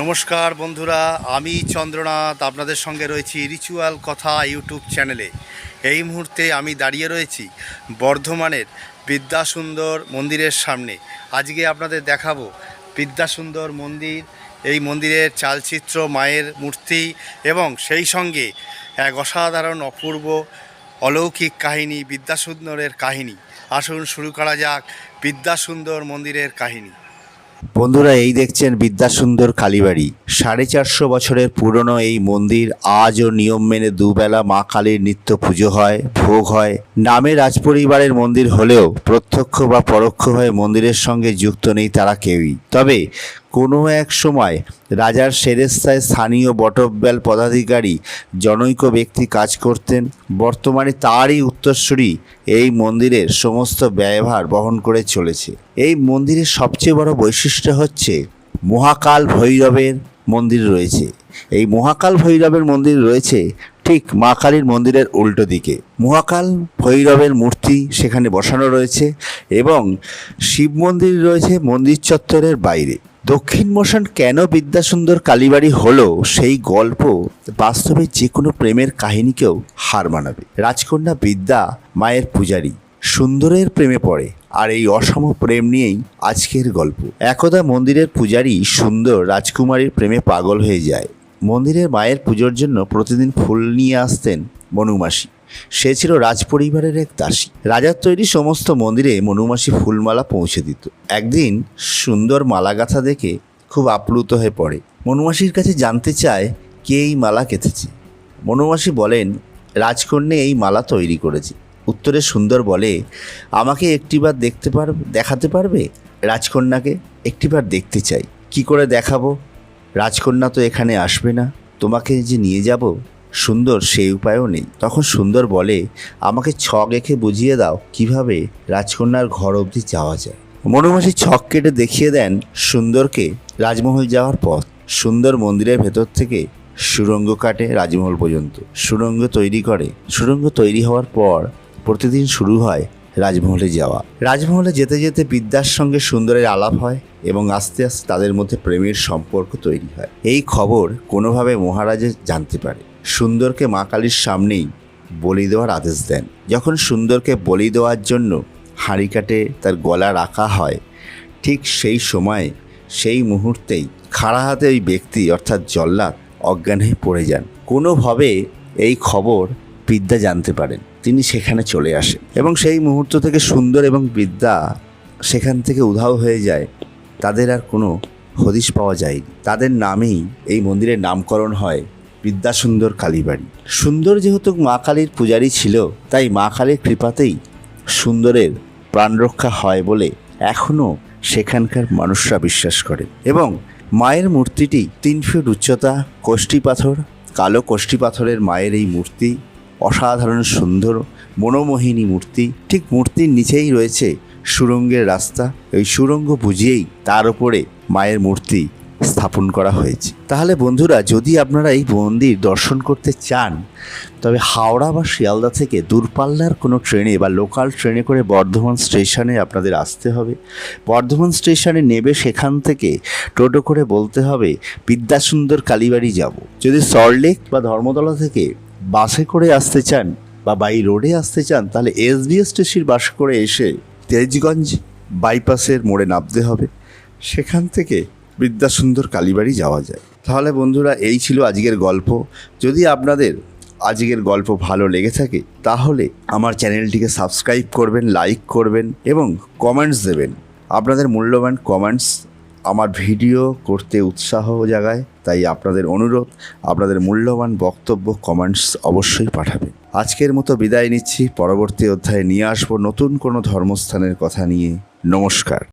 নমস্কার বন্ধুরা, আমি চন্দ্রনাথ, আপনাদের সঙ্গে রয়েছি রিচুয়াল কথা ইউটিউব চ্যানেলে এই মুহূর্তে আমি দাঁড়িয়ে রয়েছি বর্ধমানের বিদ্যাসুন্দর মন্দিরের সামনে। আজকে আপনাদের দেখাবো বিদ্যাসুন্দর মন্দির, এই মন্দিরের চালচিত্র, মায়ের মূর্তি এবং সেই সঙ্গে এক অসাধারণ অপূর্ব অলৌকিক কাহিনী, বিদ্যাসুন্দরের কাহিনী। আসুন শুরু করা যাক বিদ্যাসুন্দর মন্দিরের কাহিনী। বন্ধুরা, এই দেখছেন বিদ্যাসুন্দর কালীবাড়ি। সাড়ে চারশো বছরের পুরনো এই মন্দির আজও নিয়ম মেনে দুবেলা মা কালীর নিত্য পুজো হয়, ভোগ হয়। নামে রাজপরিবারের মন্দির হলেও প্রত্যক্ষ বা পরোক্ষ হয়ে মন্দিরের সঙ্গে যুক্ত নেই তারা কেউই। তবে কোনো এক সময় রাজার সেরেস্তায় স্থানীয় বটব্যাল পদাধিকারী জনৈক ব্যক্তি কাজ করতেন। বর্তমানে তারই উত্তরসূরি এই মন্দিরের সমস্ত ব্যয়ভার বহন করে চলেছে। এই মন্দিরের সবচেয়ে বড় বৈশিষ্ট্য হচ্ছে মহাকাল ভৈরবের মন্দির রয়েছে। এই মহাকাল ভৈরবের মন্দির রয়েছে ঠিক মা কালীর মন্দিরের উল্টো দিকে। মহাকাল ভৈরবের মূর্তি সেখানে বসানো রয়েছে এবং শিব মন্দির রয়েছে মন্দির চত্বরের বাইরে। দক্ষিণ মোশন কেন বিদ্যাসুন্দর কালীবাড়ি হলো, সেই গল্প বাস্তবে যে কোনো প্রেমের কাহিনীকেও হার মানাবে। রাজকন্যা বিদ্যা মায়ের পূজারী, সুন্দরের প্রেমে পড়ে, আর এই অসম প্রেম নিয়েই আজকের গল্প। একদা মন্দিরের পূজারী সুন্দর রাজকুমারীর প্রেমে পাগল হয়ে যায়। মন্দিরের মায়ের পুজোর জন্য প্রতিদিন ফুল নিয়ে আসতেন মনুমাসি। সে ছিল রাজপরিবারের এক দাসী। রাজার তৈরি সমস্ত মন্দিরে মনুমাসি ফুলমালা পৌঁছে দিত। একদিন সুন্দর মালা গাঁথা দেখে খুব আপ্লুত হয়ে পড়ে। মনুমাসির কাছে জানতে চায়, কে এই মালা কেঁথেছে মনুমাসি বলেন, রাজকন্যা এই মালা তৈরি করেছে। উত্তরে সুন্দর বলে, আমাকে একটিবার দেখতে পার, দেখাতে পারবে? রাজকন্যাকে একটিবার দেখতে চাই। কি করে দেখাবো? রাজকন্যা তো এখানে আসবে না। তোমাকে যে নিয়ে যাব সুন্দর সেই উপায়ও নেই। তখন সুন্দর বলে, আমাকে ছক এঁকে বুঝিয়ে দাও কীভাবে রাজকন্যার ঘর অবধি যাওয়া যায়। মনোমাসি ছক কেটে দেখিয়ে দেন সুন্দরকে রাজমহল যাওয়ার পথ। সুন্দর মন্দিরের ভেতর থেকে সুরঙ্গ কাটে রাজমহল পর্যন্ত। সুরঙ্গ তৈরি করে। সুরঙ্গ তৈরি হওয়ার পর প্রতিদিন শুরু হয় রাজমহলে যাওয়া। রাজমহলে যেতে যেতে বিদ্যার সঙ্গে সুন্দরের আলাপ হয় এবং আস্তে আস্তে তাদের মধ্যে প্রেমের সম্পর্ক তৈরি হয়। এই খবর কোনোভাবে মহারাজে জানতে পারে। সুন্দরকে মা কালীর সামনেই বলি দেওয়ার আদেশ দেন। যখন সুন্দরকে বলি দেওয়ার জন্য হাঁড়ি কাটে, তার গলা রাখা হয়, ঠিক সেই সময় সেই মুহূর্তেই খাড়া হাতে ওই ব্যক্তি, অর্থাৎ জল্লাদ, অজ্ঞান হয়ে পড়ে যান। কোনোভাবে এই খবর বিদ্যা জানতে পারেন। তিনি সেখানে চলে আসেন এবং সেই মুহূর্ত থেকে সুন্দর এবং বিদ্যা সেখান থেকে উধাও হয়ে যায়। তাদের আর কোনো হদিশ পাওয়া যায়নি। তাদের নামেই এই মন্দিরের নামকরণ হয় বিদ্যাসুন্দর কালীবাড়ি। সুন্দর যেহেতু মা কালীর পূজারী ছিল, তাই মা কালীর কৃপাতেই সুন্দরের প্রাণরক্ষা হয় বলে এখনও সেখানকার মানুষরা বিশ্বাস করে। এবং মায়ের মূর্তিটি তিন ফিট উচ্চতা, কোষ্ঠী পাথর, কালো কোষ্ঠী পাথরের মায়ের এই মূর্তি, অসাধারণ সুন্দর মনোমোহিনী মূর্তি, ঠিক মূর্তির নিচেই রয়েছে সুরঙ্গের রাস্তা। এই সুরঙ্গ বুঝিয়েই তার উপরে মায়ের মূর্তি স্থাপন করা হয়েছে। তাহলে বন্ধুরা, যদি আপনারা এই মন্দির দর্শন করতে চান, তবে হাওড়া বা শিয়ালদা থেকে দূরপাল্লার কোনো ট্রেনে বা লোকাল ট্রেনে করে বর্ধমান স্টেশনে আপনাদের আসতে হবে। বর্ধমান স্টেশনে নেবে সেখান থেকে টোটো করে বলতে হবে, বিদ্যাসুন্দর কালীবাড়ি যাব। যদি সল্টলেক বা ধর্মতলা থেকে বাসে করে আসতে চান বা বাই রোডে আসতে চান, তাহলে এসবিএস স্টেশন বাস করে এসে তেজগঞ্জ বাইপাসের মোড়ে নামতে হবে। সেখান থেকে বিদ্যাসুন্দর কালীবাড়ি যাওয়া যায়। তাহলে বন্ধুরা, এই ছিল আজকের গল্প। যদি আপনাদের আজকের গল্প ভালো লেগে থাকে, তাহলে আমার চ্যানেলটিকে সাবস্ক্রাইব করবেন, লাইক করবেন এবং কমেন্টস দেবেন। আপনাদের মূল্যবান কমেন্টস আমার ভিডিও করতে উৎসাহ জাগায়, তাই আপনাদের অনুরোধ, আপনাদের মূল্যবান বক্তব্য, কমেন্টস অবশ্যই পাঠাবেন। আজকের মতো বিদায় নিচ্ছি, পরবর্তী অধ্যায়ে নিয়ে আসব নতুন কোনো ধর্মস্থানের কথা নিয়ে। নমস্কার।